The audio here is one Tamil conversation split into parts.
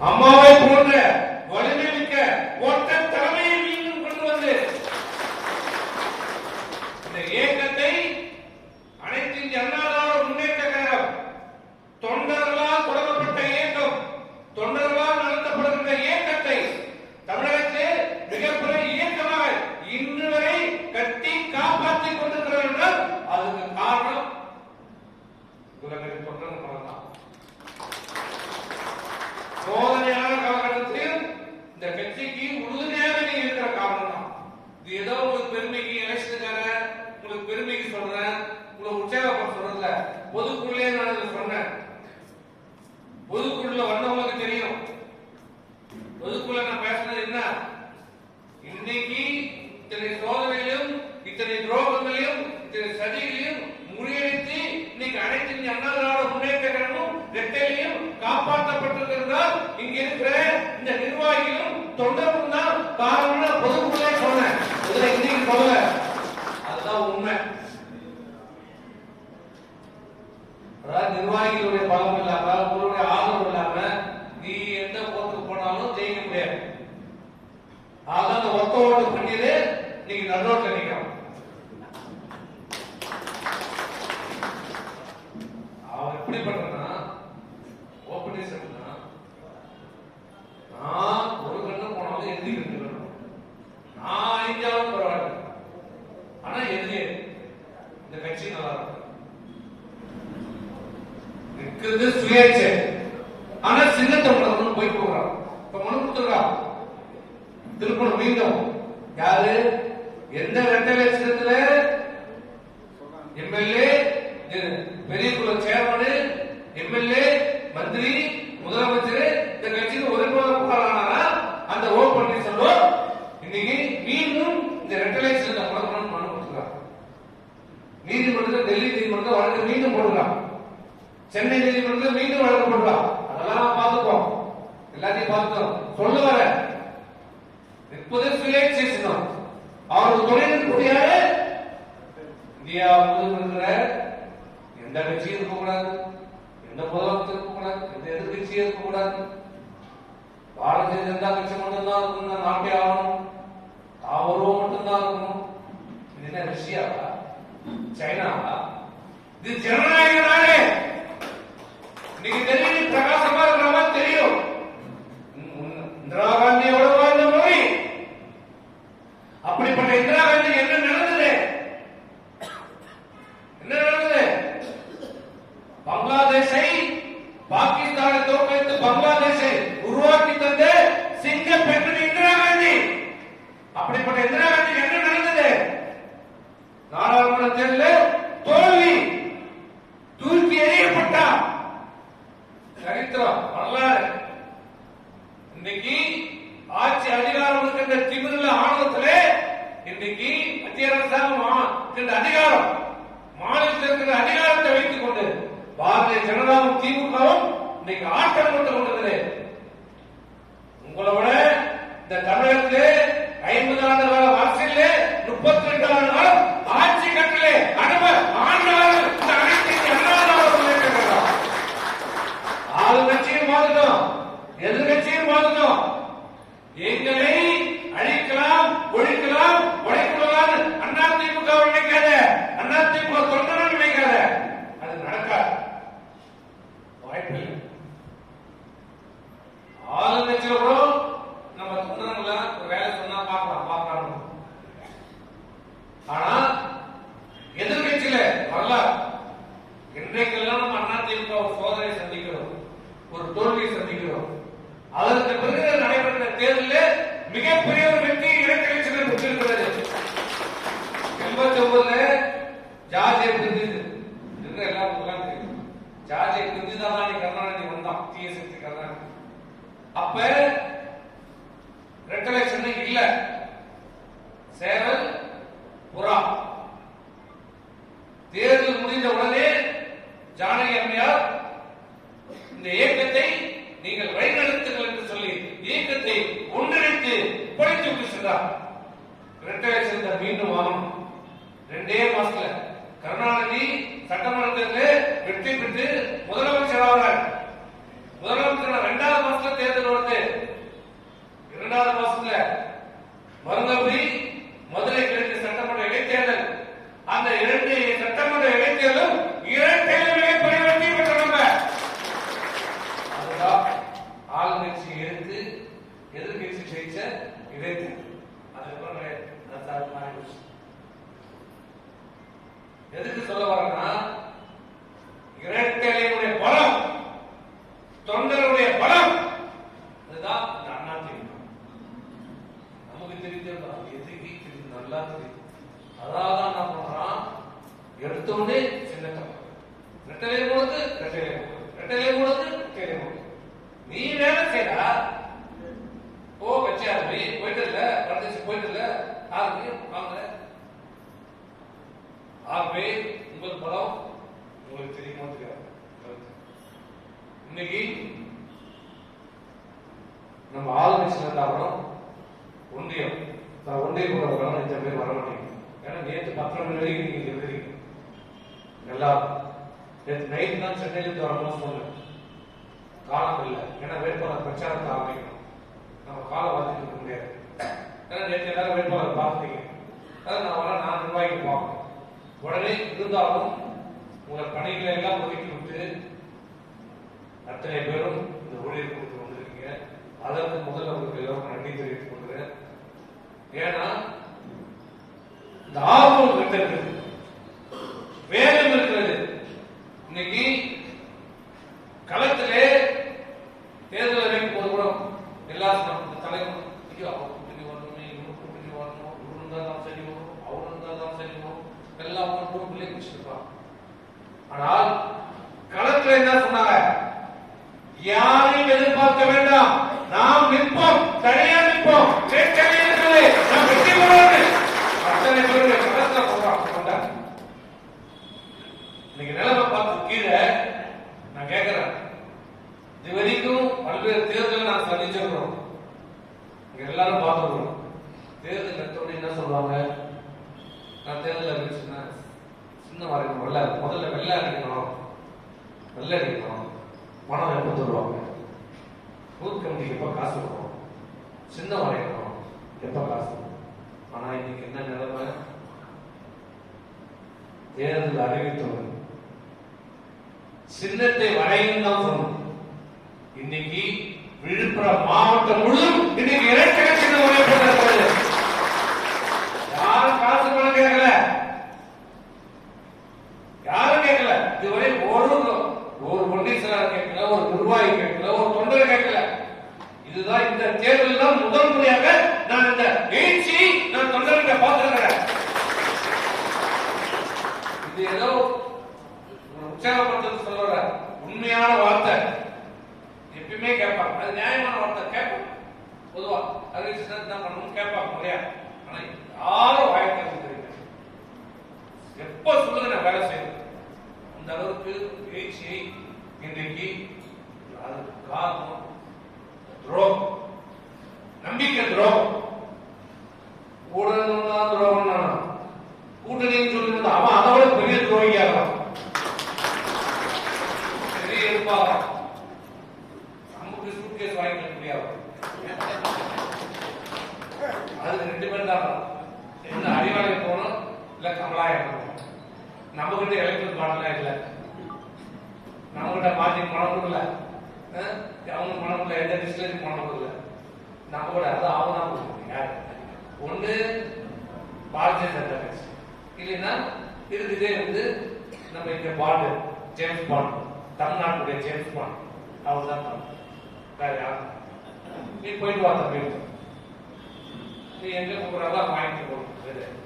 அம்மாவை போன்ற வலிமை மிக்க ஒற்ற தலைமையை மீண்டும் கொண்டு வந்து இந்த இயக்கத்தை அனைத்து இந்திய அண்ணா திராவிட முன்னேற்ற கழகம் தொண்டர்களால் தொடங்கப்பட்ட இயக்கம் தொண்டர்களால் நடத்தப்படுகின்ற இயக்கத்தை தமிழகத்திலே மிகப்பெரிய இயக்கமாக இன்று வரை கட்டி காப்பாற்றிக் கொண்டிருக்கிறது என்றால் அதுக்கு காரணம் உலகில் தொண்டர்கள் தான் சோதனையான காலகட்டத்தில் இந்த கட்சிக்கு உறுதுணையாக நீங்க இருக்கிற காரணம் தான் இது ஏதோ உங்களுக்கு பெருமைக்கு எலெக்ஷனுக்காக உங்களுக்கு பெருமைக்கு சொல்றேன் உங்களை உற்சாகப்பட சொல்றதுல பொதுக்குள்ளே நான் சொன்னேன். பொதுக்குள்ள வந்தவங்களுக்கு தெரியும். பொதுக்குள்ள நான் பேசுனது என்ன? இன்னைக்கு இத்தனை சோதனையிலும் இத்தனை துரோகங்களையும் இத்தனை சதிகளையும் முறியடித்து இன்னைக்கு அனைத்து இந்திய அண்ணா திராவிட முன்னேற்ற கழகமும் ரெட்டையிலையும் காப்பாற்றப்பட்டிருக்கிறால் இங்க இருக்கிற இந்த நிர்வாகிகளும் தொண்டர் தான் காரணம் பொதுக்குள்ளே சொன்னேன் இதுல இன்னைக்கு சொல்லல அதுதான் உண்மை அதாவது நிர்வாகிகளுடைய பலம் இல்லாம உங்களுடைய ஆதரவு இல்லாம நீ எந்த போட்டுக்கு போனாலும் ஜெயிக்க முடியாது அதான் அந்த ஒத்த ஓட்டு பண்ணிட்டு நீங்க நடுரோட்ல நிக்கிறோம் அவன் எப்படி பண்றான்னா ஓப்பனிசம்னா நான் ஒரு கண்ணு போனாலும் எதிரி கண்ணு வேணும் நான் அழிஞ்சாலும் பரவாயில்ல ஆனா எதிரி இந்த கட்சி நல்லா இருக்கும் இருக்கிறது சுயேட்சை ஆனா சின்ன வந்து போய் போகிறான் இப்ப மனு கொடுத்துருக்கான். திருப்பணம் மீண்டும். யாரு? எந்த ரெட்டை லட்சத்துல எம்எல்ஏ பெரிய குழு சேர்மனு எம்எல்ஏ மந்திரி முதலமைச்சர் இந்த கட்சிக்கு ஒருங்கிணைப்பாளரானா அந்த ஓ பன்னீர்செல்வம் இன்னைக்கு மீண்டும் இந்த ரெட்டை லட்சத்தை முடக்கணும்னு மனு கொடுத்துருக்கான். நீதிமன்றத்தில் டெல்லி நீதிமன்றத்தில் வழக்கு மீண்டும் போடுறான். சென்னை நீதிமன்றத்தில் மீண்டும் வழக்கு போடுறான். அதெல்லாம் பார்த்துக்கோம் எல்லாத்தையும் பார்த்துக்கோம் சொல்ல வர. இப்போதே சுயேட்சை சின்னம். அவரது துணை நிற்கக்கூடியாரு இந்தியா முழுவதும் எந்த கட்சியும் இருக்கக்கூடாது. எந்த முதலமைச்சர் இருக்கக்கூடாது. எந்த எதிர்கட்சியும் இருக்கக்கூடாது. பாரதிய ஜனதா கட்சி மட்டும்தான் இருக்கணும் நாட்டே ஆகணும். தாவரம் மட்டும்தான் இருக்கணும். இது என்ன ரஷ்யாவா? சைனாவா? இது ஜனநாயக நாடு! இன்னைக்கு தெரியும் பிரகாசமா இருக்கிற மாதிரி தெரியும் உம், இந்த தமிழகத்திலே ஐம்பது ஆண்டு கால அரசியலே முப்பத்தி ரெண்டு ஆண்டு காலம் ஆட்சி கட்டிலே அனுப ஆண்டாளர் இந்த அனைத்து இந்திய அண்ணா திராவிட முன்னேற்ற கழகம். ஆளுங்கட்சியும் மாறட்டும் எதிர்கட்சியும் மாறட்டும் எங்களை அழிக்கலாம் ஒழிக்கலாம் உடைக்கலாம் அண்ணா திமுக நினைக்காத அண்ணா திமுக தொண்டர்கள் நினைக்காத அது நடக்காது வாய்ப்பில்லை ஆளுங்கட்சியில கூட நம்ம தொண்டர்கள ஒரு வேலை சொன்னா பார்க்கலாம் பார்க்கலாம் ஆனா எதிர்கட்சியில வரலாறு இன்றைக்கெல்லாம் நம்ம அண்ணா திமுக ஒரு சோதனை சந்திக்கிறோம் ஒரு தோல்வியை சந்திக்கிறோம். அதற்கு பிறகு நடைபெற்ற தேர்தலில் மிகப்பெரிய ஒரு வெற்றி இலக்கணம் பெற்றிருக்கிறது. எண்பத்தி ஒன்பதுல ஜார்ஜை பிரிஞ்சது இருக்கிற எல்லாம் உங்களுக்கு தெரியும். ஜார்ஜை பிரிஞ்சுதான் கருணாநிதி வந்தான். டிஎஸ்எஸ்சி கருணாநிதி. அப்ப ரெட்டலை சென்னை இல்ல. சேவல் Greta, அதற்கும் எதுக்கு சொல்ல வரேன்னா இரட்டையினுடைய பலம் தொண்டருடைய பலம் அதுதான் அண்ணா தெரியும் நமக்கு தெரிஞ்சா எதுக்கு தெரியும் நல்லா தெரியும் அதான் என்ன பண்றான் எடுத்தோடனே சின்ன தப்பு ரெட்டலை கொடுத்து ரெட்டலை கொடுத்து ரெட்டலை கொடுத்து நீ வேலை செய்யா ஓ வச்சா போயிட்டு இல்ல ஆறு வாங்க. ஆகவே உங்கள் பலம் உங்களுக்கு தெரியுமா தெரியாது? இன்னைக்கு நம்ம ஆளுநர் இருந்தாலும் ஒன்றியம். நான் ஒன்றிய போறவங்க இந்த பேர் வர மாட்டேங்க ஏன்னா நேற்று பத்தரை வரைக்கும் நீங்க இருக்கிறீங்க நல்லா. நேற்று நைட் தான் சென்னையிலிருந்து வரணும்னு சொன்னேன். காலம் இல்லை ஏன்னா வேட்பாளர் பிரச்சாரத்தை ஆரம்பிக்கணும். நம்ம காலம் வந்துட்டு இருக்க முடியாது. ஏன்னா நேற்று எல்லாரும் வேட்பாளர் பார்த்தீங்க அதான் நான் நான் நிர்வாகிக்கு பார்க்கணும். உடனே இருந்தாலும் உங்கள் பணிகளை எல்லாம் ஒதுக்கி விட்டு அத்தனை பேரும் இந்த ஊழியர் கொடுத்து வந்திருக்கீங்க. அதற்கு முதல்ல உங்களுக்கு எல்லாரும் நன்றி தெரிவித்துக் கொள்கிறேன். ஏன்னா இந்த ஆர்வம் இருக்கிறது வேகம் இருக்கிறது. இன்னைக்கு களத்திலே தேர்தல் அறிவிக்கும் போது கூட எல்லா நம்ம தலைவரும் ஐயோ அவர் கூட்டணி வரணுமே இவர் கூட்டணி வரணும் இவர் இருந்தா தான் சரி வரும் அவர் இருந்தா தான் சரி வரும் எல்லாம் அவங்க குரூப்லேயே வச்சிருப்பான் ஆனால் களத்துல என்ன சொன்னாங்க யாரையும் எதிர்பார்க்க வேண்டாம் நாம் நிற்போம் தனியா நிற்போம் கேட்கவே இருக்கிறது நாம் வெற்றி பெறுவது அத்தனை பேருடைய களத்துல போடுறாங்க கொண்டாங்க இன்னைக்கு நிலைமை பார்த்து கீழே நான் கேட்கிறேன் இது வரைக்கும் பல்வேறு தேர்தலை நான் சந்திச்சிருக்கிறோம் இங்க எல்லாரும் பார்த்துருக்கோம் தேர்தல் எடுத்தோடனே என்ன சொல்லுவாங்க நான் தேர்தல் அறிவிச்சுன்னா சின்ன வரைக்கும் வெள்ள முதல்ல வெள்ளை அடிக்கணும் வெள்ளை அடிக்கணும் பணம் எப்போ தருவாங்க பூத் கமிட்டிக்கு எப்போ காசு வரும் சின்ன வரைக்கணும் எப்போ காசு? ஆனால் இன்னைக்கு என்ன நிலைமை? தேர்தல் அறிவித்தவர் சின்னத்தை வரையும் தான் சொன்னோம். இன்னைக்கு விழுப்புரம் மாவட்டம் முழுவதும் இன்னைக்கு இரட்டை சின்ன வரையப்பட்டிருக்கிறது யாரும் காசு பணம் கேட்கல யாரும் கேட்கல இதுவரை ஒரு ஒரு ஒன்றியர் கேட்கல ஒரு நிர்வாகி கேட்கல ஒரு தொண்டர் கேட்கல இதுதான் இந்த தேர்தல் தான் முதல் முறையாக நான் இந்த எழுச்சியை நான் தொண்டர்கிட்ட பார்த்திருக்கிறேன் இது ஏதோ உற்சாகப்படுத்துறது சொல்ற உண்மையான வார்த்தை எப்பயுமே கேட்பாங்க. அது நியாயமான வார்த்தை. கேட்போம். பொதுவா அது தான் பண்ணணும் கேட்பாங்க இல்லையா? ஆனா யாரும் வாய்ப்பு தெரியும் எப்ப சொல்லுங்க நான் வேலை செய்யணும்? அந்த அளவுக்கு பேச்சியை இன்றைக்கு அதுக்கு காரணம். துரோகம் நம்பிக்கை துரோகம் ஊடகம் தான் துரோகம் நானும் கூட்டணின்னு சொல்லி அவன் அதை விட பெரிய துரோகியாகிறான் பெரிய இருப்பாகிறான் நமக்கு சூட்கேஸ் வாங்கிக்க முடியாது அது ரெண்டு பேர் தான் என்ன அறிவாலயம் போகணும் இல்ல கமலாயம் நம்ம கிட்ட எலக்ட்ரிக் பாட்டிலாம் இல்ல. நம்ம கிட்ட மார்ஜின் பணம் கொடுக்கல. அவங்க பணம் கொடுக்கல. எந்த டிஸ்டன்ஸ் பணம் கொடுக்கல. நம்ம கூட அது அவங்க கொடுக்கணும். யாரு? ஒண்ணு பாரதிய ஜனதா கட்சி. இல்லைன்னா இருக்குதே வந்து நம்ம இங்க பாண்டு ஜேம்ஸ் பாண்ட் தமிழ்நாட்டுடைய ஜேம்ஸ் பாண்ட். அவர் தான் வேற யாரும் நீ போயிட்டு வா தம்பி. நீ எங்க போகிறாரோ வாங்கிட்டு போகணும்.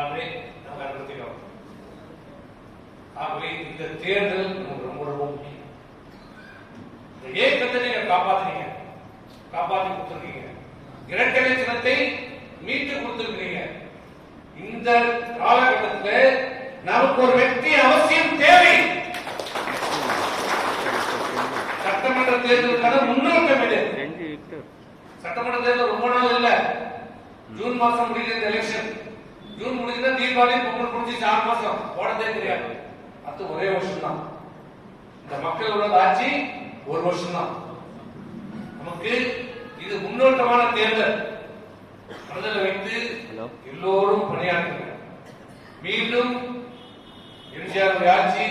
அப்படியே நம்ம ஆகவே இந்த தேர்தல் நமக்கு ரொம்ப ரொம்ப முக்கியம் இந்த ஏக்கத்தை நீங்க காப்பாத்துறீங்க காப்பாத்தி கொடுத்துருக்கீங்க. இரட்டை சின்னத்தை மீட்டு கொடுத்துருக்கீங்க இந்த காலகட்டத்தில் நமக்கு ஒரு வெற்றி அவசியம் தேவை. சட்டமன்ற தேர்தலுக்கான முன்னோட்டம் இது. சட்டமன்ற தேர்தல் ரொம்ப நாள் இல்ல. ஜூன் மாசம் முடியுது இந்த எலெக்ஷன் ஜூன் முடிஞ்சா தீபாவளி பொங்கல் முடிஞ்சு ஆறு மாசம் போனதே தெரியாது. அது ஒரே வருஷம் தான் இந்த மக்களோட ஆட்சி ஒரு வருஷம் தான் நமக்கு இது முன்னோட்டமான தேர்தல். மனதில் வைத்து எல்லோரும் பணியாற்றுங்க. மீண்டும் எம்ஜிஆருடைய ஆட்சி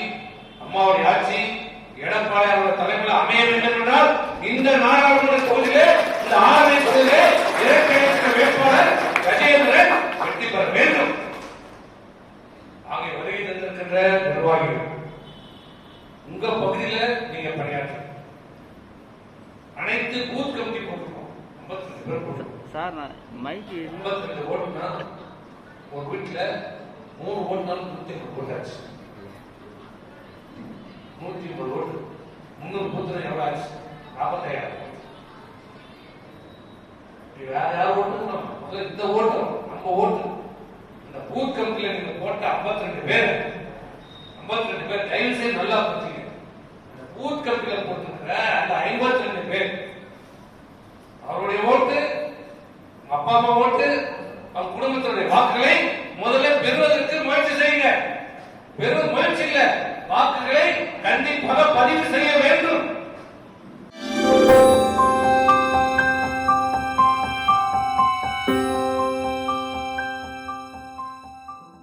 அம்மாவுடைய ஆட்சி எடப்பாடி அவருடைய தலைமையில் அமைய வேண்டும் என்றால் இந்த நாடாளுமன்ற தொகுதியிலே இந்த ஆரணி தொகுதியிலே இரட்டை பகுதியில நீங்க பணியாற்று அனைத்து பூத் கமிட்டி போட்டிருக்கோம். 52 பேர் போட்டிருக்கோம். சார் நான் மைக்கு எண்பத்தி ரெண்டு ஓட்டுனா ஒரு வீட்டுல மூணு ஓட்டுனாலும் நூத்தி ஐம்பது போட்டாச்சு நூத்தி ஐம்பது ஓட்டு. முன்னூறு பூத்துல எவ்வளவு ஆச்சு? நாற்பத்தாயிரம் வேற யார் ஓட்டு முதல்ல இந்த ஓட்டு நம்ம ஓட்டு. இந்த பூத் கமிட்டில நீங்க போட்ட 52 ரெண்டு பேர் 52 ரெண்டு பேர் தயவு செய்து நல்லா புரிஞ்சுங்க பூத் போட்டிருக்கிற அந்த 52 ரெண்டு பேர். அவருடைய ஓட்டு அப்பா அம்மா ஓட்டு அவங்க குடும்பத்தினுடைய வாக்குகளை முதல்ல பெறுவதற்கு முயற்சி செய்யுங்க. பெரும் முயற்சி இல்ல. வாக்குகளை கண்டிப்பாக பதிவு செய்ய வேண்டும்.